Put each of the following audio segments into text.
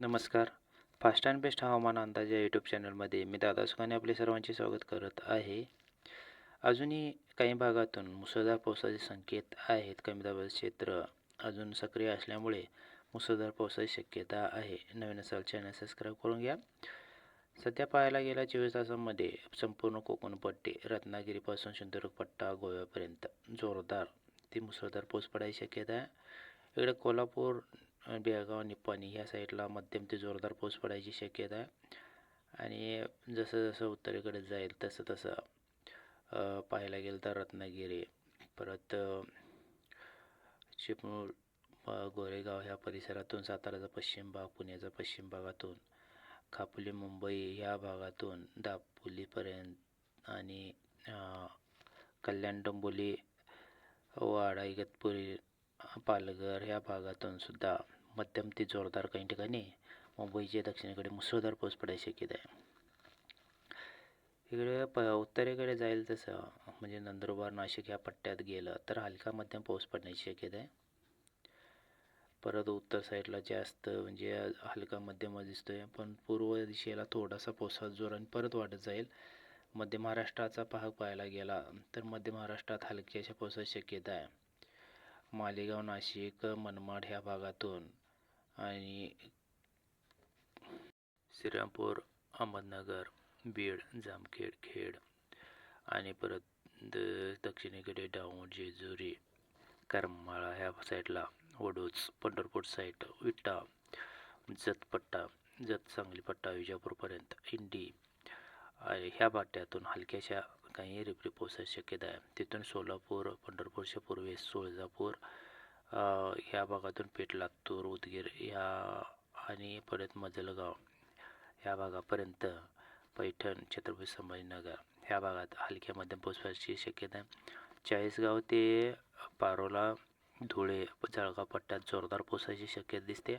नमस्कार. Fast and best हवामान अंदाज या यूट्यूब चॅनलमध्ये मी दादा सुखाने आपले सर्वांचे स्वागत करत आहे. अजूनही काही भागातून मुसळधार पावसाचे संकेत आहेत. कमी दाबाचे क्षेत्र अजून सक्रिय असल्यामुळे मुसळधार पावसाची शक्यता आहे. नवीन असाल चॅनल सबस्क्राईब करून घ्या. सध्या पाहायला गेल्या चोवीस तासांमध्ये संपूर्ण कोकण पट्टी रत्नागिरीपासून सिंधुदुर्ग पट्टा गोव्यापर्यंत जोरदार ती मुसळधार पाऊस पडायची शक्यता आहे. इकडे कोल्हापूर बेळगाव निप्पाणी ह्या साईडला मध्यम ते जोरदार पाऊस पडायची शक्यता आहे. आणि जसं जसं उत्तरेकडे जाईल तसं तसं पाहायला गेलं तर रत्नागिरी परत अ, चिपळूण गोरेगाव ह्या परिसरातून साताराचा पश्चिम भाग पुण्याचा पश्चिम भागातून खापोली मुंबई ह्या भागातून दापोलीपर्यंत आणि कल्याण डोंबोली वाडा इगतपुरी पालघर ह्या भागातून सुद्धा मध्यम ते जोरदार काही ठिकाणी. मुंबईच्या दक्षिणेकडे मुसळधार पाऊस पडायची शक्यता आहे. इकडे प उत्तरेकडे जाईल तसं म्हणजे नंदुरबार नाशिक ह्या पट्ट्यात गेलं तर हलका मध्यम पाऊस पडण्याची शक्यता आहे. परत उत्तर साईडला जास्त म्हणजे हलका मध्यम दिसतोय पण पूर्व दिशेला थोडासा पावसाचा जोर आणि परत वाढत जाईल. मध्य महाराष्ट्राचा भाग पाहायला गेला तर मध्य महाराष्ट्रात हलक्याशा पावसाची शक्यता आहे. मालेगाव नाशिक मनमाड ह्या भागातून आणि श्रीरामपूर अहमदनगर बीड जामखेड खेड आणि परत दक्षिणेकडे डाऊन जेजुरी करमाळा ह्या साईडला. वडूज पंढरपूर साईड विटा जतपट्टा जत सांगलीपट्टा विजापूरपर्यंत इंडी. आणि ह्या पाट्यातून हलक्याशा काही रिपरी पोचायची शक्यता आहे. तिथून सोलापूर पंढरपूरच्या पूर्वेस तुळजापूर ह्या भागातून पेठ लागतो उदगीर ह्या आणि परत मजलगाव. ह्या भागापर्यंत पैठण छत्रपती संभाजीनगर. ह्या भागात हलक्या मध्यम पावसाची शक्यता आहे. चाळीसगाव ते पारोला धुळे जळगाव पट्ट्यात जोरदार पावसाची शक्यता दिसते.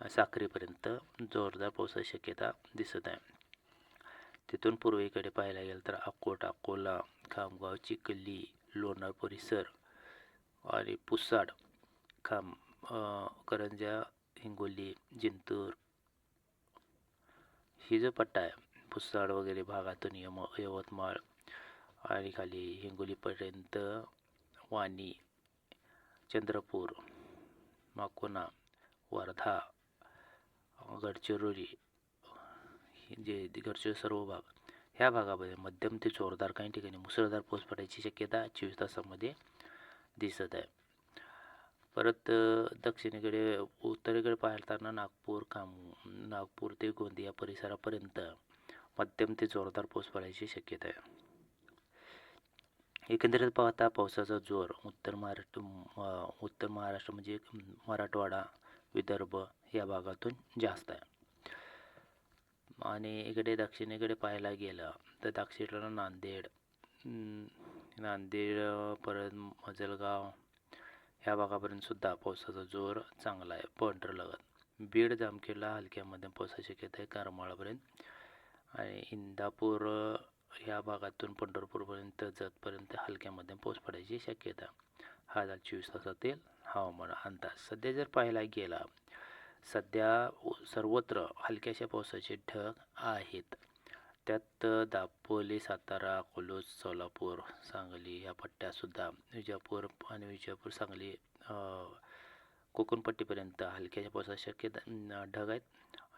साखरेपर्यंत जोरदार पावसाची शक्यता दिसत आहे. तिथून पूर्वेकडे पाहायला गेलं तर अकोट अकोला खामगाव चिखली लोणार परिसर आणि पुसाड खाम करंजा हिंगोली जिंतूर. ही जो पट्टा आहे पुसाड वगैरे भागातून यम यवतमाळ आणि खाली हिंगोलीपर्यंत वाणी चंद्रपूर माकोना वर्धा गडचिरोली जे घरचे सर्व भाग ह्या भागामध्ये मध्यम ते जोरदार काही ठिकाणी मुसळधार पाऊस पडायची शक्यता चोवीस तासामध्ये दिसत आहे. परत दक्षिणेकडे उत्तरेकडे पाहताना नागपूर काम नागपूर ते गोंदिया परिसरापर्यंत मध्यम ते जोरदार पाऊस पडायची शक्यता आहे. एकंदरीत पाहता पावसाचा जोर उत्तर महाराष्ट्र उत्तर महाराष्ट्र म्हणजे मराठवाडा विदर्भ या भागातून जास्त आहे. आणि इकडे दक्षिणेकडे पाहायला गेलं तर दक्षिणेला नांदेड नांदेड परत मजलगाव ह्या भागापर्यंत सुद्धा पावसाचा जोर चांगला आहे. पंढरलगत बीड जामखेडला हलक्या मध्यम पावसाची शक्यता आहे करमाळापर्यंत. आणि इंदापूर या ह्या भागातून पंढरपूरपर्यंत जतपर्यंत हलक्या मध्यम पाऊस पडायची शक्यता. हा झाला चोवीस तासातील हवामान अंदाज. सध्या जर पाहायला गेला सध्या सर्वत्र हलक्याशा पावसाचे ढग आहेत. त्यात दापोली सातारा अकोलोज सोलापूर सांगली ह्या पट्ट्यासुद्धा विजापूर आणि विजापूर सांगली कोकणपट्टीपर्यंत हलक्याच्या पावसाची शक्यता ढग आहेत.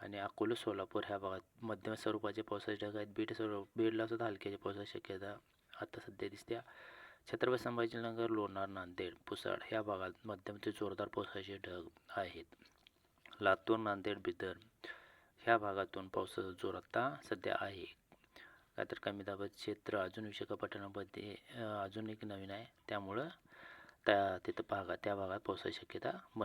आणि अकोलो सोलापूर ह्या भागात मध्यम स्वरूपाचे पावसाचे ढग आहेत. बीड स्वरूप बीडला सुद्धा हलक्याच्या पावसाची शक्यता आता सध्या दिसते. छत्रपती संभाजीनगर लोणार नांदेड पुसाड ह्या भागात मध्यम ते जोरदार पावसाचे ढग आहेत. लातूर नांदेड बिदर ह्या भागातून पावसाचा जोर आता सध्या आहे. का तर कमी दाबाचे क्षेत्र अजून विशाखापट्टणामध्ये अजून एक नवीन आहे. त्यामुळं त्या तिथं भागात त्या भागात पावसाची शक्यता बन